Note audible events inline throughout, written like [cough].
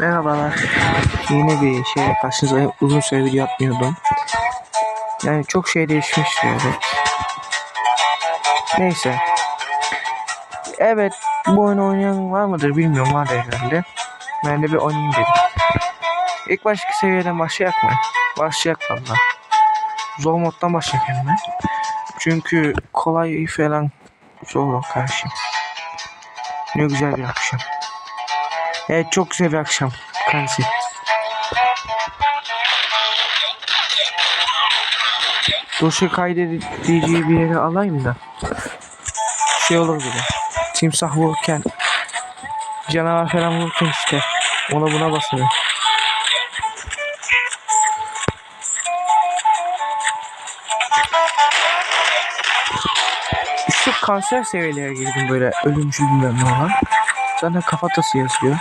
Merhabalar. Yeni bir şey karşınızdayım. Uzun süre video atmıyordum. Yani çok şey değişmişti evet. Neyse. Evet bu oyunu oynayan var mıdır bilmiyorum var herhalde. Ben de bir oynayayım dedim. İlk baştaki seviyeden başlayak mı? Başlayak valla. Zor moddan başlayak hemen. Çünkü kolay falan zor karşı. Ne güzel bir akşam. Evet çok güzel bir akşam. Kansi. Dosya kaydediciyi bir yere alayım da. Şey olur bile. Timsah vururken canavar falan vururken işte ona buna basarım. Kanser seviyelere girdim böyle ölümcül bilmem ne olan. Zaten kafatası yazıyor.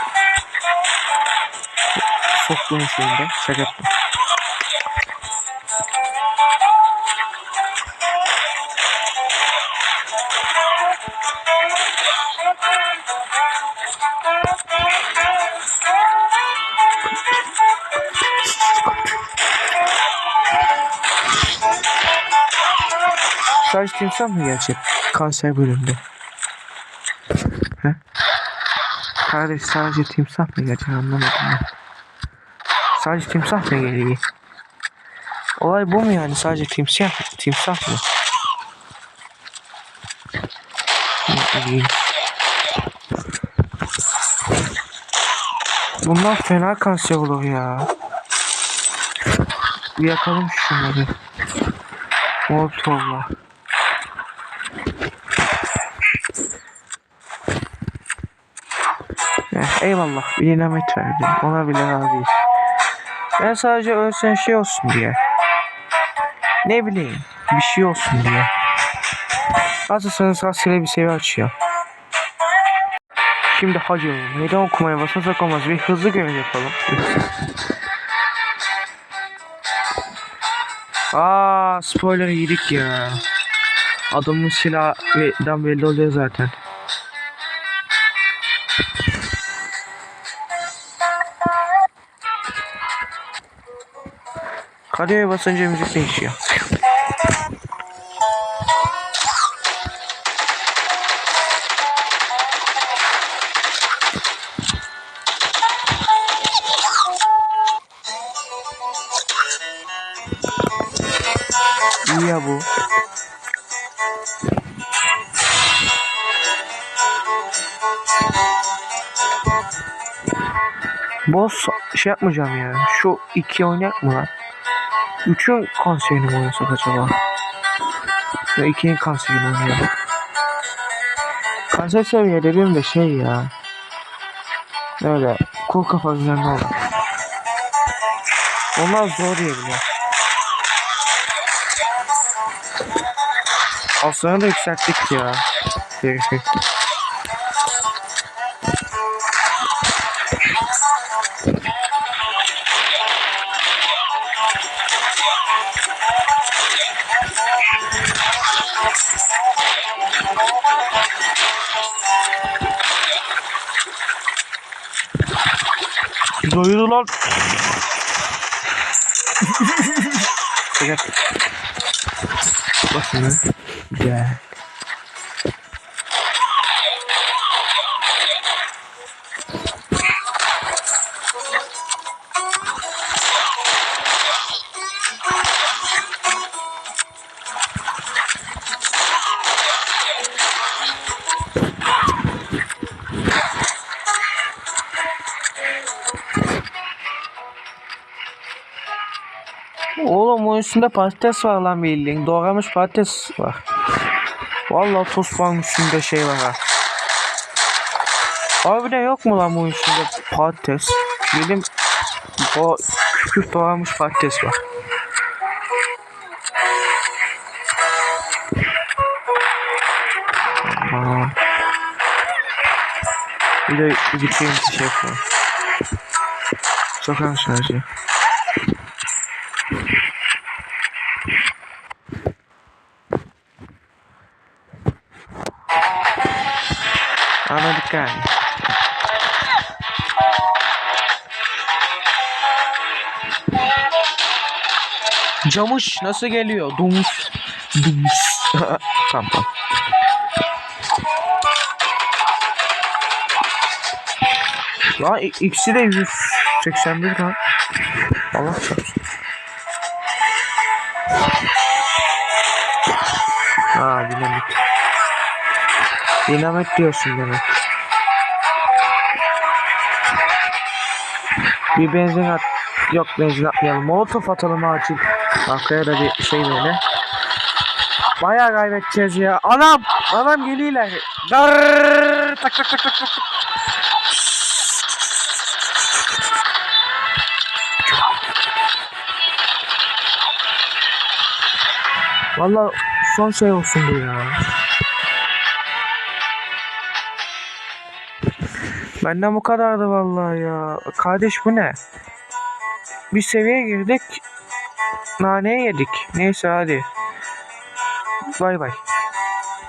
Soktuğum şeyinde. Şaka yaptım. Sadece timsah mı gelecek? Kanser bölümünde. He? Kardeş sadece timsah mı gelecek anlamadım ben. Sadece timsah mı geliyor? Olay bu mu yani? Sadece timsah, timsah mı? Bunlar fena kanser olur ya. Yakalım şunları. Molotofla. Eyvallah bir dinamit verdi. Ona bile razıyız. Ben sadece ölsen şey olsun diye. Ne bileyim bir şey olsun diye. Hazırsanız rastgele bir seviye açıyor. Şimdi hadi meydan okumaya basmasak olmaz. Bir hızlı görev yapalım. Aa spoiler yedik ya. Adamın silahından belli oluyor zaten. Karyaya basınca müzik değişiyor. İyi ya bu. Boss şey yapmayacağım ya. Şu iki oynayak mı lan? Üçün konserini mi oynasak acaba? Ya ikinin konserini oynayalım. Kanser seviye dediğim de şey ya. Öyle kul kafa üzerinde olur. Onlar zor diye bile. Aslında da yükselttik ya. Herif'i. Doydu lan. Bak şimdi. Güzel. O üstünde patates var lan bildiğin. Doğramış patates var. Vallahi tost var üstünde şey var ha. Harbiden yok mu lan bu üstünde patates? Benim o küçük doğramış patates var. Aman. Bir de gideceğim bir şey yapalım. Sokağın şarjı. Gel. Camış nasıl geliyor? Dumus. Dumus. [laughs] tamam. Lan ikisi de 181 lan. Allah çarpsın. Ha dinamit. Dinamit diyorsun demek. Bir benzin at. Yok benzin atmayalım. Molotof atalım acil. Arkaya da bir şey böyle. Bayağı kaybedeceğiz ya. Anam! Anam geliyorlar. Darrrr, tak tak tak tak tak. Valla son şey olsun bu ya. Benden bu kadardı vallahi ya. Kardeş bu ne? Bir seviye girdik. Naneye yedik. Neyse hadi. Bay bay.